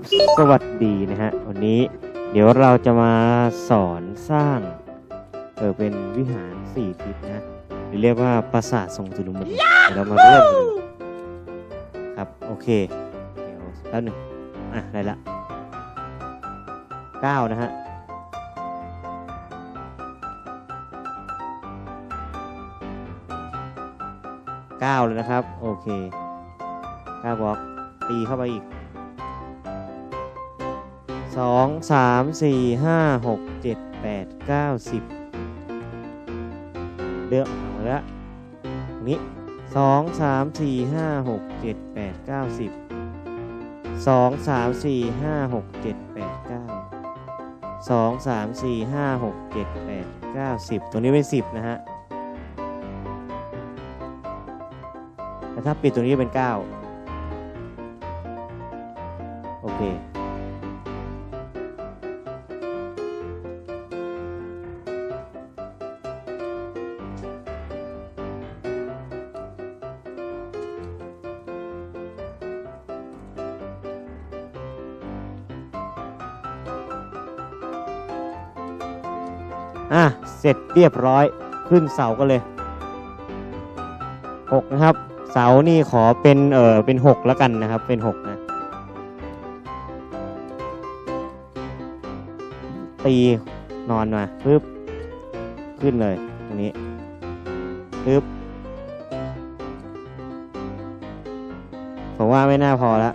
ับสวัสดีนะฮะ วันนี้เดี๋ยวเราจะมาสอนสร้างเออเป็นวิหารสี่ทิศนะหรือเรียกว่าปราสาททรงจุลุมณีเดี๋ยวเรามาเริ่มกันครับ โอเค เดี๋ยวแป๊บหนึ่งอะ ได้ละเก้านะฮะเก้าเลยนะครับ โอเคเก้าบล็อกตีเข้าไปอีก สองสามสี่ห้าหกเจ็ดแปดเก้าสิบเลือกเอาละตรงนี้สองสามสี่ห้าหกเจ็ดแปดเก้าสิบสองสามสี่ห้าหกเจ็ดแปดเก้าสองสามสี่ห้าหกเจ็ดแปดเก้าสิบตัวนี้เป็นสิบนะฮะแต่ถ้าปิดตัวนี้เป็น9โอ เสร็จเรียบร้อยขึ้นเสากันเลย 6 นะครับ เสานี่ขอเป็นเออเป็น 6 แล้วกันนะครับเป็น 6 นะ ตีนอนมาปึ๊บขึ้นเลยตรงนี้ปึ๊บผมว่าไม่น่าพอแล้ว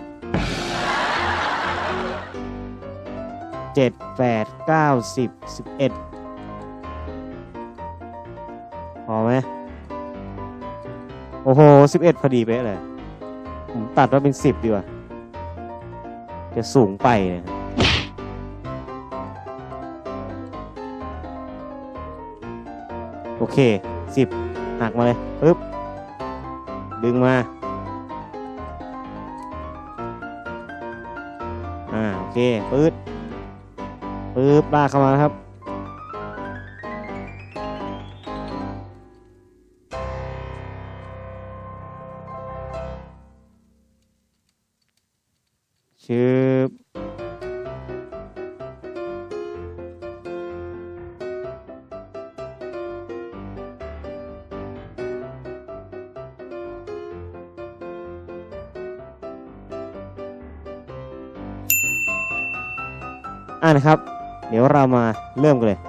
เจ็ดแปดเก้าสิบสิบเอ็ด โอ้โหสิบเอ็ดพอดีเป๊ะเลย ผมตัดว่าเป็นสิบดีกว่า จะสูงไปเนะครับโอเคสิบหักมาเลยปึ๊บ ดึงมา อ่า โอเค ปื๊ดปื๊บลากเข้ามาครับ เรามาเริ่มกันเลย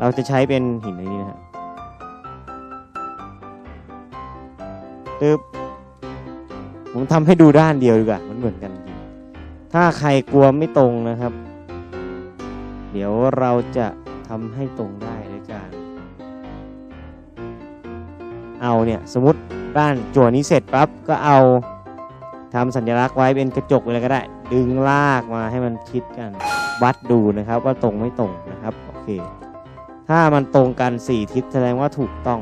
เราจะใช้เป็นหินอันนี้นะฮะตึ๊บผมทำให้ดูด้านเดียวดีกว่า มันเหมือนกันจริง ถ้าใครกลัวไม่ตรงนะครับ เดี๋ยวเราจะทำให้ตรงได้ด้วยการเอาเนี่ย สมมติด้านจั่วนี้เสร็จปั๊บก็เอา ทำสัญลักษณ์ไว้เป็นกระจกเลยก็ได้ ดึงลากมาให้มันคิดกัน วัดดูนะครับว่าตรงไม่ตรงนะครับโอเค ถ้ามันตรงกันสี่ทิศแสดงว่าถูกต้อง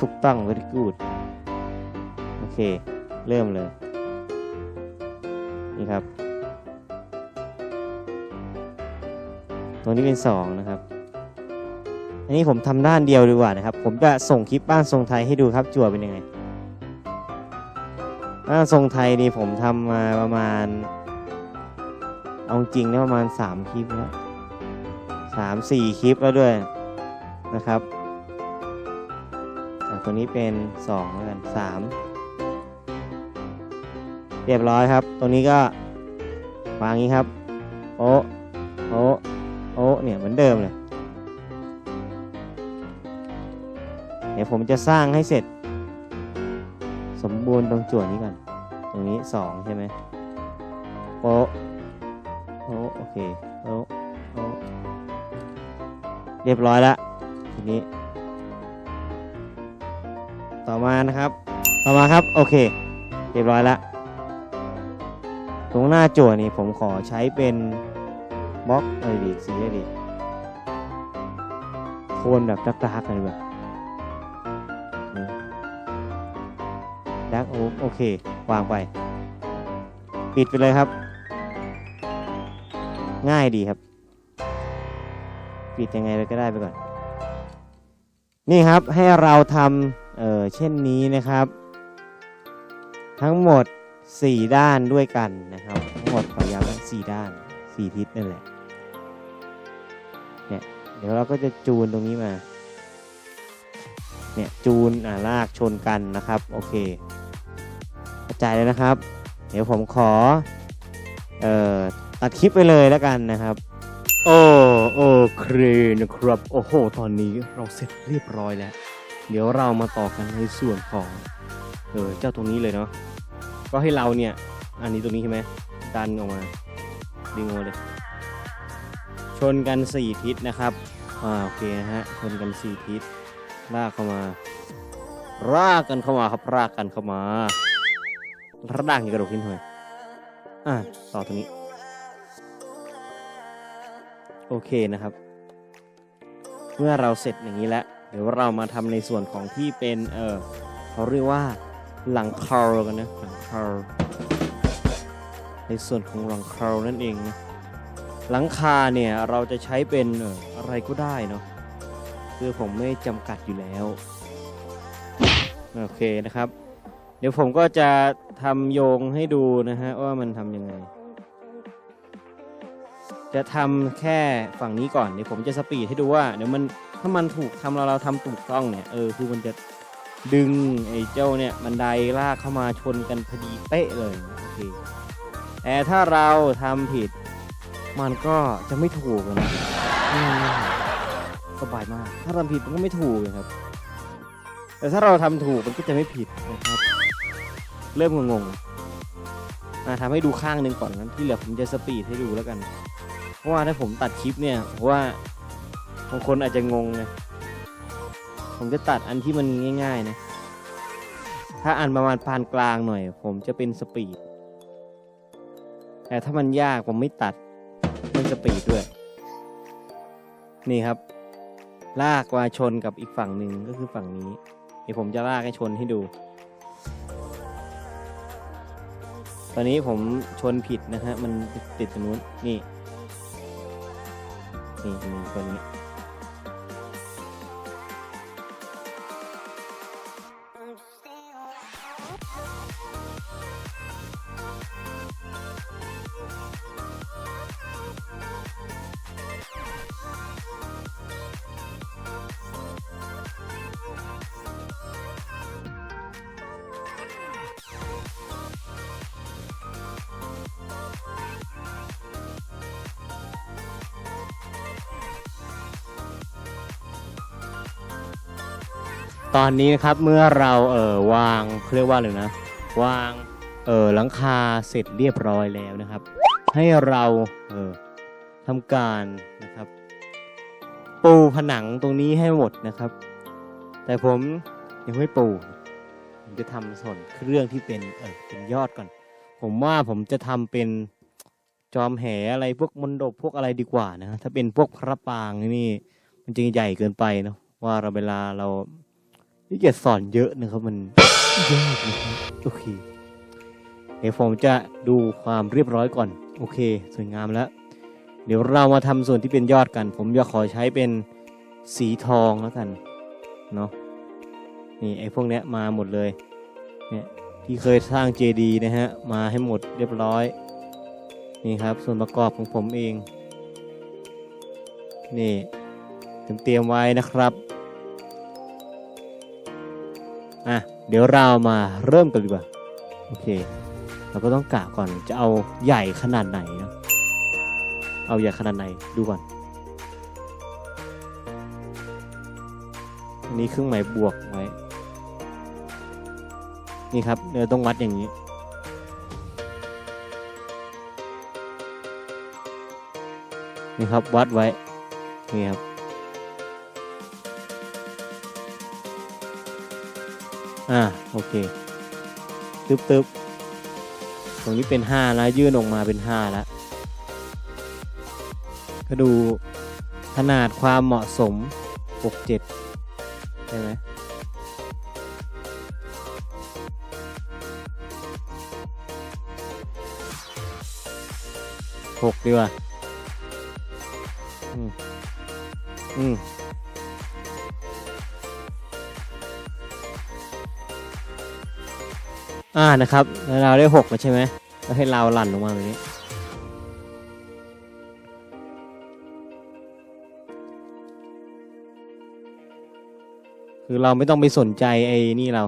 ถูกต้อง very good โอเค เริ่มเลย นี่ครับ ตัวนี้เป็นสองนะครับอันนี้ผมทำด้านเดียวดีกว่านะครับ ผมจะส่งคลิปบ้านทรงไทยให้ดูครับจั่วเป็นยังไง บ้าทรงไทยนี่ผมทำมาประมาณ เอาจริงนะประมาณสามคลิปแล้วสามสี่คลิปแล้วด้วยนะครับตัวนี้เป็นสองแล้วกันสามเรียบร้อยครับตรงนี้ก็วางงี้ครับโอะโอะโอะเนี่ยเหมือนเดิมเลย เดี๋ยวผมจะสร้างให้เสร็จ มบูรณ์ตรงจั่วนี้ก่อน ตรงนี้สองใช่ไหมโอะโอะโอเคโอะโอะเรียบร้อยแล้วทีนี้ ต่อมานะครับ ต่อมาครับ โอเค เรียบร้อยแล้วตรงหน้าจั่วนี่ผมขอใช้เป็นบล็อกอะไรดีสีอะไรดีโทนแบบดักดักๆเลยแบบ โอโอเค วางไป ปิดไปเลยครับ ง่ายดีครับ ปิดยังไงไปก็ได้ไปก่อน นี่ครับให้เราทำเออเช่นนี้นะครับ ทั้งหมด 4 ด้านด้วยกันนะครับ ทั้งหมดขอย้ำนะ4ด้าน 4 ทิศนั่นแหละเนี่ยเดี๋ยวเราก็จะจูนตรงนี้มาเนี่ยจูนอ่าลากชนกันนะครับ โอเค เข้าใจแล้วนะครับ เดี๋ยวผมขอเอ่อตัดคลิปไปเลยแล้วกันนะครับ โอ้โอเคนะครับ โอ้โห ตอนนี้เราเสร็จเรียบร้อยแล้ว เดี๋ยวเรามาต่อกันในส่วนของเออเจ้าตรงนี้เลยเนาะก็ให้เราเนี่ย อันนี้ตรงนี้ใช่ไหมดันออกมาดึงออกมาเลย ชนกัน4ทิศนะครับอ่าโอเคนะฮะชนกัน4ทิศลากเข้ามารากกันเข้ามาครับรากกันเข้ามา รากอย่างกระโดดขึ้นหน่อยอ่าต่อตรงนี้ โอเคนะครับ เมื่อเราเสร็จอย่างนี้แล้วเดี๋ยวเรามาทำในส่วนของที่เป็นเออเขาเรียกว่าหลังคากันนะหลังคาในส่วนของหลังคานั่นเองนะหลังคาเนี่ยเราจะใช้เป็นเอออะไรก็ได้เนาะคือผมไม่จำกัดอยู่แล้ว โอเคนะครับ ดี๋ยวผมก็จะทำโยงให้ดูนะฮะว่ามันทำยังไง จะทำแค่ฝั่งนี้ก่อนเดี๋ยวผมจะสปีดให้ดูว่าเดี๋ยวมันถ้ามันถูกทำเราเราทำถูกต้องเนี่ยเออคือมันจะดึงไอ้เจ้าเนี่ยบันไดลากเข้ามาชนกันพอดีเป๊ะเลยโอเคแต่ถ้าเราทำผิด มันก็จะไม่ถูกนะสบายมาก ถ้าทำผิดมันก็ไม่ถูกนะครับ แต่ถ้าเราทำถูกมันก็จะไม่ผิดนะครับ เริ่มงงๆมาทำให้ดูข้างหนึ่งก่อนนั้นที่เหลือผมจะสปีดให้ดูแล้วกัน เพราะว่าถ้าผมตัดคลิปเนี่ยเพราะว่าบางคนอาจจะงงไงผมจะตัดอันที่มันง่ายๆนะถ้าอันประมาณปานกลางหน่อย ผมจะเป็นสปีดแต่ถ้ามันยากผมไม่ตัดไม่สปีดด้วย นี่ครับ ลากมาชนกับอีกฝั่งหนึ่งก็คือฝั่งนี้ เดี๋ยวผมจะลากให้ชนให้ดู ตอนนี้ผมชนผิดนะฮะ มันติดตรงนู้น นี่ นี่ตัวนี้ ตอนนี้นะครับเมื่อเราเอ่อวางเขาเรียกว่าอะไรนะ วางเออหลังคาเสร็จเรียบร้อยแล้วนะครับ ให้เราเอ่อทำการนะครับ ปูผนังตรงนี้ให้หมดนะครับ แต่ผมยังไม่ปูผมจะทำส่วนเครื่องที่เป็นเออเป็นยอดก่อน ผมว่าผมจะทำเป็นจอมแหอะไรพวกมนดบพวกอะไรดีกว่านะถ้าเป็นพวกพระปรางนี่ มันจะใหญ่เกินไปเนาะว่าเราเวลาเรา นี่เกียจสอนเยอะนะครับมันยากนะครับโอเคเดี๋ยวผมจะดูความเรียบร้อยก่อน โอเค สวยงามแล้ว เดี๋ยวเรามาทำส่วนที่เป็นยอดกัน ผมจะขอใช้เป็นสีทองแล้วกันเนาะนี่ไอ้พวกเนี้ยมาหมดเลยเนี่ยที่เคยสร้างเจดีย์นะฮะมาให้หมดเรียบร้อยนี่ครับ ส่วนประกอบของผมเองนี่เตรียมไว้นะครับ อะเดี๋ยวเรามาเริ่มกันดีกว่า โอเค เราก็ต้องกะก่อนจะเอาใหญ่ขนาดไหนนะเอาใหญ่ขนาดไหนดูก่อน อันนี้เครื่องหมายบวกไว้ นี่ครับเดี๋ยวต้องวัดอย่างนี้นี่ครับวัดไว้ นี่ครับ อ่าโอเคตึ๊บตึ๊บตรงนี้เป็นห้าแล้วยื่นออกมาเป็นห้าแล้วก็ดูขนาดความเหมาะสมหกเจ็ดใช่ไหมหกดีกว่า อืม อืม อ่านะครับ แล้วเราได้หกแล้วใช่ไหมแล้วให้เราหลั่นลงมาแบบนี้ คือเราไม่ต้องไปสนใจไอ้นี่เรา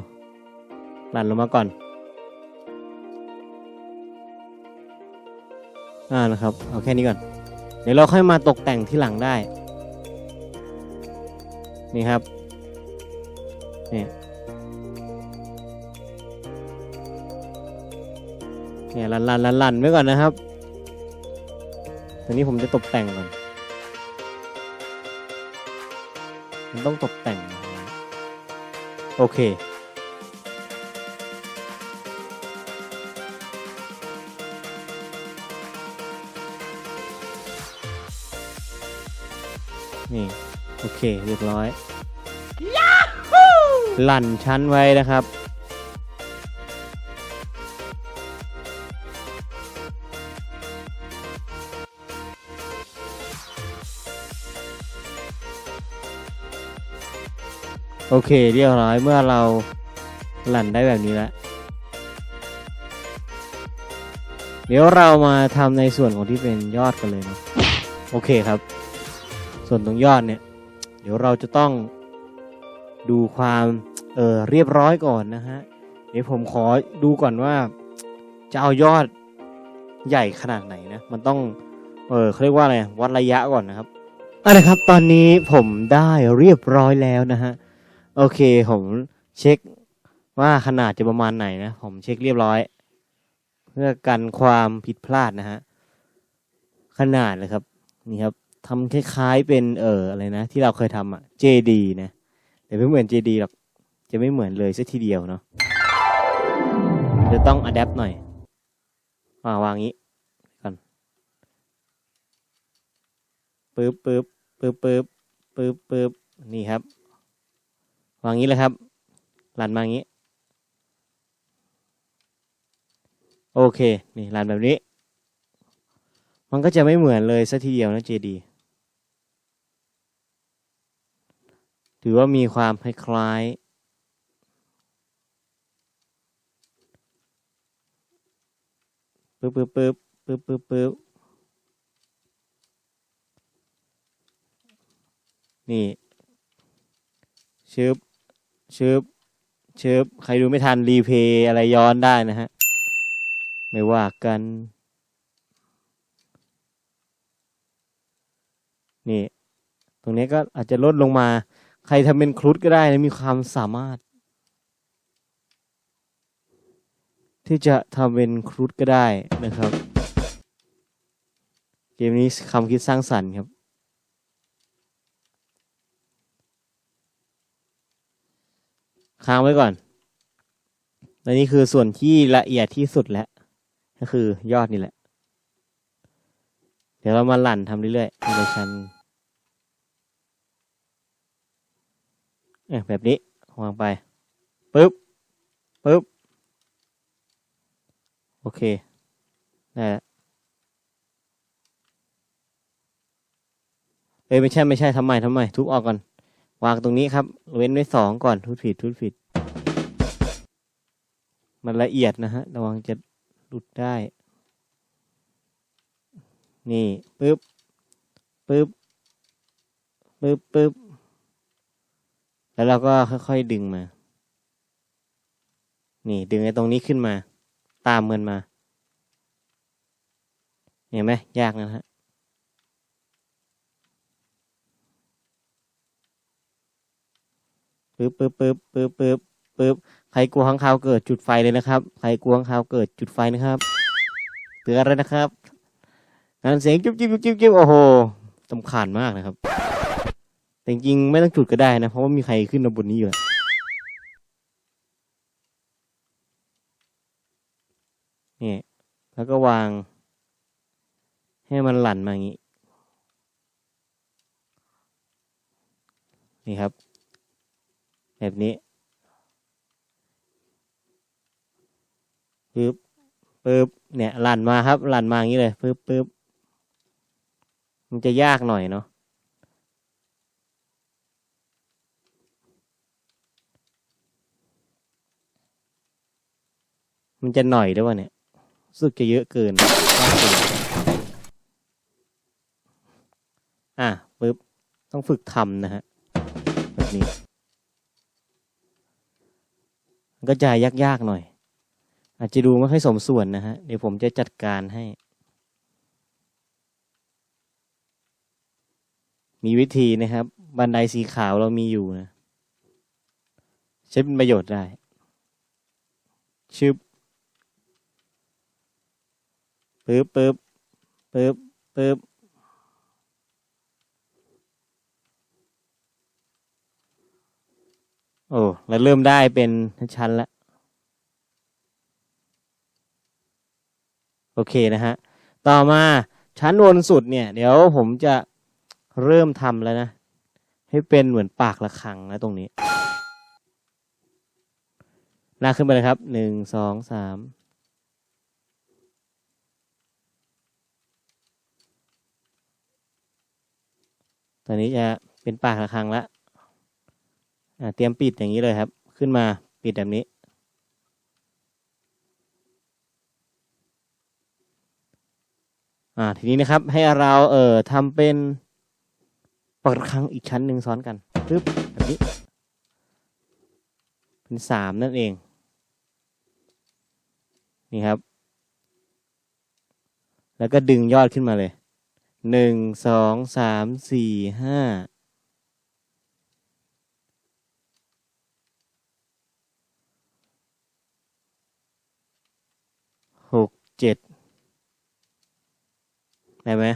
หลั่นลงมาก่อน อ่านะครับ เอาแค่นี้ก่อน เดี๋ยวเราค่อยมาตกแต่งที่หลังได้ นี่ครับนี่ เนี่ยลันลันลันลันไว้ก่อนนะครับทีนี้ผมจะตกแต่งก่อน มันต้องตกแต่ง โอเค นี่ โอเค เรียบร้อยหลั่นชั้นไว้นะครับ เคเรียบร้อยเมื่อเราหลั่นได้แบบนี้แล้วเดี๋ยวเรามาทำในส่วนของที่เป็นยอดกันเลยเนาะโอเคครับ ส่วนตรงยอดเนี่ย เดี๋ยวเราจะต้องดูความเออเรียบร้อยก่อนนะฮะเดี๋ยวผมขอดูก่อนว่าจะเอายอดใหญ่ขนาดไหนนะ มันต้องเออเขาเรียกว่าอะไรวัดระยะก่อนนะครับเอาละครับ ตอนนี้ผมได้เรียบร้อยแล้วนะฮะ โอเค ผมเช็คว่าขนาดจะประมาณไหนนะ ผมเช็คเรียบร้อย เพื่อกันความผิดพลาดนะฮะ ขนาดเลยครับ นี่ครับทำคล้ายๆเป็นเอออะไรนะ ที่เราเคยทำอะ JD นะแต่ไม่เหมือน JD หรอก จะไม่เหมือนเลยสักทีเดียวเนาะจะต้องอัดแอปหน่อยอ่าวางงี้ก่อนปึ๊บปึ๊บปึ๊บปึ๊บปึ๊บปึ๊บนี่ครับ วางงี้เลยครับรันมางี้ โอเค นี่รันแบบนี้ มันก็จะไม่เหมือนเลยสักทีเดียวนะ JD ถือว่ามีความคล้ายปึ๊บปึ๊บปึ๊บปึ๊บปึ๊บปึ๊บนี่ชึบ ชึบชึบใครดูไม่ทันรีเพย์อะไรย้อนได้นะฮะ ไม่ว่ากัน นี่ ตรงนี้ก็อาจจะลดลงมา ใครทำเป็นครุฑก็ได้นะมีความสามารถ ที่จะทำเป็นครุฑก็ได้นะครับ เกมนี้คำคิดสร้างสรรค์ครับ ค้างไว้ก่อนและนี่คือส่วนที่ละเอียดที่สุดแล้ว ก็คือยอดนี่แหละ เดี๋ยวเรามาหลั่นทำเรื่อยๆทีละชั้นเนี่ยแบบนี้วางไปปึ๊บปึ๊บโอเคได้แล้วเอ้ยไม่ใช่ไม่ใช่ทำไมทำไมทุบออกก่อน วางตรงนี้ครับ เว้นไว้สองก่อนทุบผิดทุบผิด มันละเอียดนะฮะ ระวังจะหลุดได้ นี่ปึ๊บปึ๊บปึ๊บปึ๊บแล้วเราก็ค่อยๆดึงมา นี่ดึงไอ้ตรงนี้ขึ้นมา ตามมันมา เห็นไหมยากนะฮะ ปึ๊บปึ๊บปึ๊บปึ๊บปึ๊บปึ๊บใครกลัวข้างคาวเกิดจุดไฟเลยนะครับ ใครกลัวข้างคาวเกิดจุดไฟนะครับเตือนเลยนะครับงานเสียงจิ๊บจิ๊บจิ๊บจิ๊บโอ้โหสำคัญมากนะครับ แต่จริงไม่ต้องจุดก็ได้นะ เพราะว่ามีใครขึ้นมาบนนี้อยู่แล้วนี่แล้วก็วาง ให้มันหลั่นมาอย่างนี้ นี่ครับ แบบนี้ปึ๊บปึ๊บเนี่ยหลั่นมาครับหลั่นมาอย่างนี้เลยปึ๊บปึ๊บมันจะยากหน่อยเนาะมันจะหน่อยด้วยวะเนี่ยสึกจะเยอะเกินมากเกินอะปึ๊บ ต้องฝึกทำนะฮะ แบบนี้ มัน ก็จะยากๆหน่อย อาจจะดูไม่ค่อยสมส่วนนะฮะ เดี๋ยวผมจะจัดการให้ มีวิธีนะครับ บันไดสีขาวเรามีอยู่นะใช้เป็นประโยชน์ได้ ชึบปึ๊บปึ๊บปึ๊บปึ๊บ โอ้แล้วเริ่มได้เป็นชั้นล้วโอเคนะฮะ ต่อมาชั้นบนสุดเนี่ย เดี๋ยวผมจะเริ่มทำแล้วนะ ให้เป็นเหมือนปากระฆังนะตรงนี้ลากขึ้นไปเลยครับ หนึ่ง สอง สาม ตอนนี้จะเป็นปากระฆังแล้ว เตรียมปิดอย่างนี้เลยครับ ขึ้นมาปิดแบบนี้อ่าทีนี้นะครับให้เราเอ่อทำเป็นปากระฆังอีกชั้นหนึ่งซ้อนกันปึ๊บแบบนี้ เป็นสามนั่นเอง นี่ครับ แล้วก็ดึงยอดขึ้นมาเลยหนึ่งสองสามสี่ห้า หก เจ็ด ได้ไหม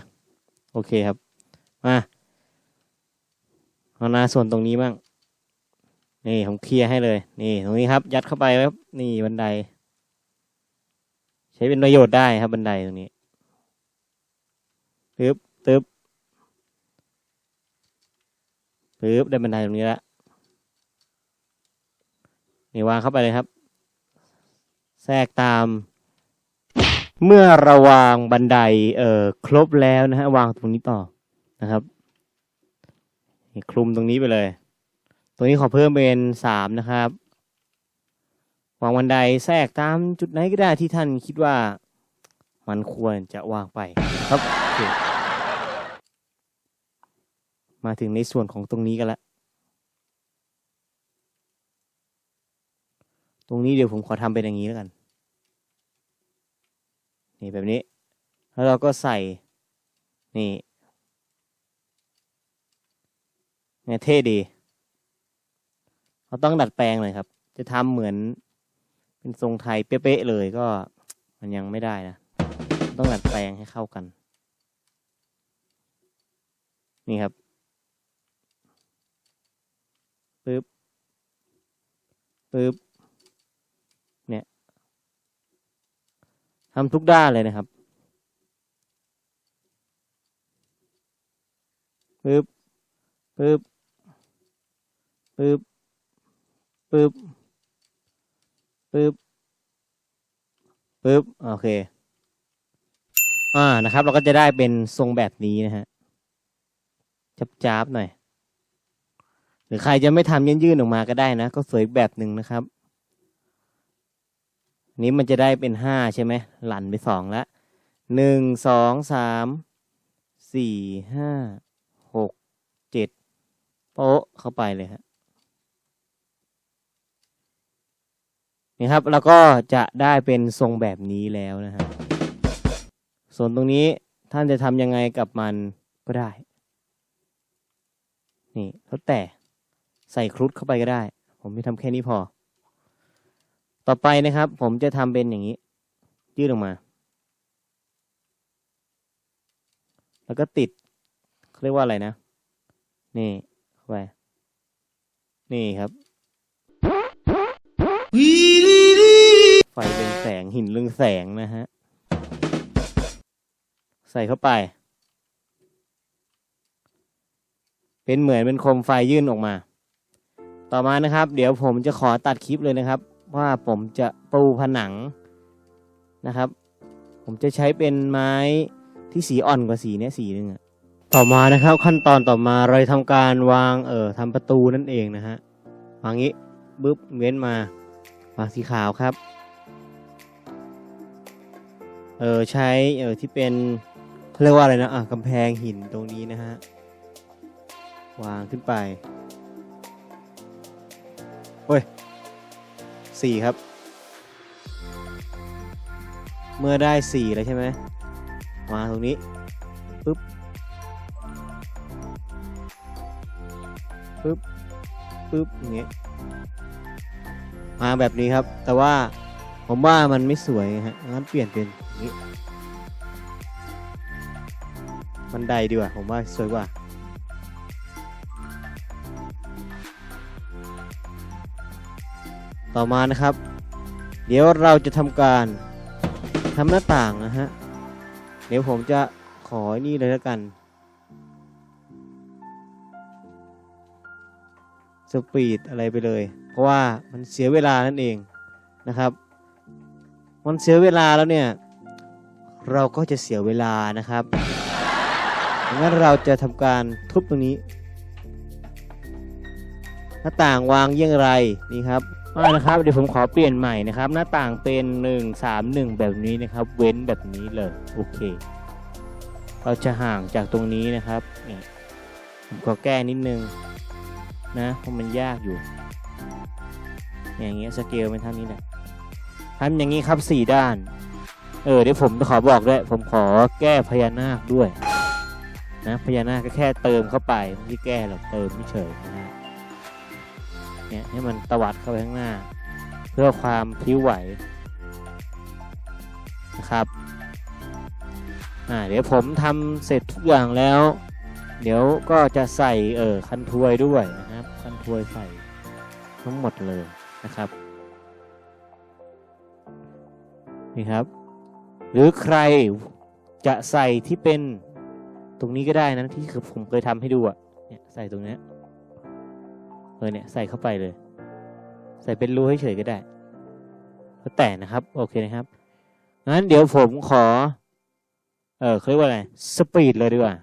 โอเคครับ มาเอาหน้าส่วนตรงนี้บ้าง นี่ผมเคลียร์ให้เลย นี่ตรงนี้ครับ ยัดเข้าไปครับ นี่บันได ใช้เป็นประโยชน์ได้ครับบันไดตรงนี้ตึ๊บตึ๊บตึ๊บได้บันไดตรงนี้ละนี่วางเข้าไปเลยครับ แทรกตาม เมื่อเราวางบันไดเอ่อครบแล้วนะฮะวางตรงนี้ต่อนะครับคลุมตรงนี้ไปเลย ตรงนี้ขอเพิ่มเป็นสามนะครับ วางบันไดแทรกตามจุดไหนก็ได้ที่ท่านคิดว่ามันควรจะวางไปครับ มาถึงในส่วนของตรงนี้กันละ ตรงนี้เดี๋ยวผมขอทำเป็นอย่างนี้แล้วกัน นี่แบบนี้ แล้วเราก็ใส่ นี่เนี่ยเท่ดี เราต้องดัดแปลงเลยครับ จะทำเหมือนเป็นทรงไทยเป๊ะๆเลยก็มันยังไม่ได้นะ ต้องดัดแปลงให้เข้ากัน นี่ครับปึ๊บปึ๊บเนี่ย ทำทุกด้านเลยนะครับปึ๊บปึ๊บปึ๊บปึ๊บปึ๊บปึ๊บโอเค อ่านะครับ เราก็จะได้เป็นทรงแบบนี้นะฮะจับจับๆหน่อย หรือใครจะไม่ทำยื่นๆออกมาก็ได้นะ ก็สวยแบบหนึ่งนะครับ นี้มันจะได้เป็นห้าใช่ไหมหลั่นไปสองละหนึ่งสองสามสี่ห้าหกเจ็ดโป๊ะเข้าไปเลยฮะนี่ครับแล้วก็จะได้เป็นทรงแบบนี้แล้วนะฮะส่วนตรงนี้ท่านจะทำยังไงกับมันก็ได้ นี่แล้วแต่ใส่ครุฑเข้าไปก็ได้ ผมจะทำแค่นี้พอ ต่อไปนะครับ ผมจะทำเป็นอย่างนี้ ยืดออกมา แล้วก็ติดเรียกว่าอะไรนะ นี่เข้าไปนี่ครับไฟเป็นแสงหินเรืองแสงนะฮะ ใส่เข้าไป เป็นเหมือนเป็นโคมไฟยื่นออกมา ต่อมานะครับ เดี๋ยวผมจะขอตัดคลิปเลยนะครับ ว่าผมจะปูผนังนะครับ ผมจะใช้เป็นไม้ที่สีอ่อนกว่าสีเนี้ยสีหนึงอะต่อมานะครับขั้นตอนต่อมาเราจะทำการวางเอ่อทำประตูนั่นเองนะฮะวางงี้บึ๊บเว้นมาวางสีขาวครับเออใช้เออที่เป็นเรียกว่าอะไรนะอะกำแพงหินตรงนี้นะฮะวางขึ้นไปโอ้ย สี่ครับ เมื่อได้สี่แล้วใช่ไหม มาตรงนี้ปึ๊บปึ๊บปึ๊บอย่างเงี้ยมาแบบนี้ครับ แต่ว่าผมว่ามันไม่สวยฮะงั้นเปลี่ยนเป็นนี้บันไดดีกว่า ผมว่าสวยกว่า ต่อมานะครับ เดี๋ยวเราจะทำการทำหน้าต่างนะฮะ เดี๋ยวผมจะขอนี่เลยแล้วกัน สปีดอะไรไปเลย เพราะว่ามันเสียเวลานั่นเองนะครับ มันเสียเวลาแล้วเนี่ย เราก็จะเสียเวลานะครับงั้นเราจะทำการทุบตรงนี้ หน้าต่างวางเยี่ยงไรนี่ครับ มานะครับเดี๋ยวผมขอเปลี่ยนใหม่นะครับ หน้าต่างเป็น 1 3 1 แบบนี้นะครับ เว้นแบบนี้เลยโอเค เราจะห่างจากตรงนี้นะครับนี่ผมขอแก้นิดนึงนะเพราะมันยากอยู่ อย่างเงี้ยสเกลเป็นเท่านี้แหละทำอย่างนี้ครับสี่ด้าน เออเดี๋ยวผมจะขอบอกด้วย ผมขอแก้พญานาคด้วย นะพญานาคก็แค่เติมเข้าไปไม่ใช่แก้หรอกเติมไม่เฉยนะ เนี่ยให้มันตวัดเข้าไปข้างหน้า เพื่อความพลิ้วไหวนะครับอ่าเดี๋ยวผมทำเสร็จทุกอย่างแล้ว เดี๋ยวก็จะใส่เออคันถ้วยด้วยนะครับคันถ้วยใส่ทั้งหมดเลยนะครับนี่ครับ หรือใครจะใส่ที่เป็นตรงนี้ก็ได้นะที่คือผมเคยทำให้ดูอะเนี่ยใส่ตรงนี้ ออเนี่ยใส่เข้าไปเลย ใส่เป็นรูให้เฉยก็ได้แล้วแต่นะครับโอเคนะครับงั้นเดี๋ยวผมขอ เออเขาเรียกว่าอะไรสปีดเลยดีกว่า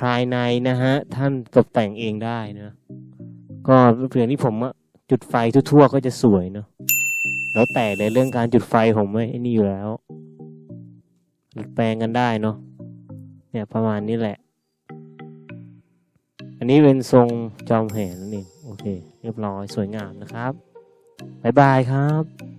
ภายในนะฮะ ท่านตกแต่งเองได้นะก็เพียงที่ผมอะจุดไฟทั่วๆก็จะสวยเนาะแล้วแต่เลยเรื่องการจุดไฟผมไม่ไอ้นี่อยู่แล้วแปลงกันได้เนาะเนี่ยประมาณนี้แหละ อันนี้เป็นทรงจอมแหนนั่นเองโอเค เรียบร้อยสวยงามนะครับ บ๊ายบายครับ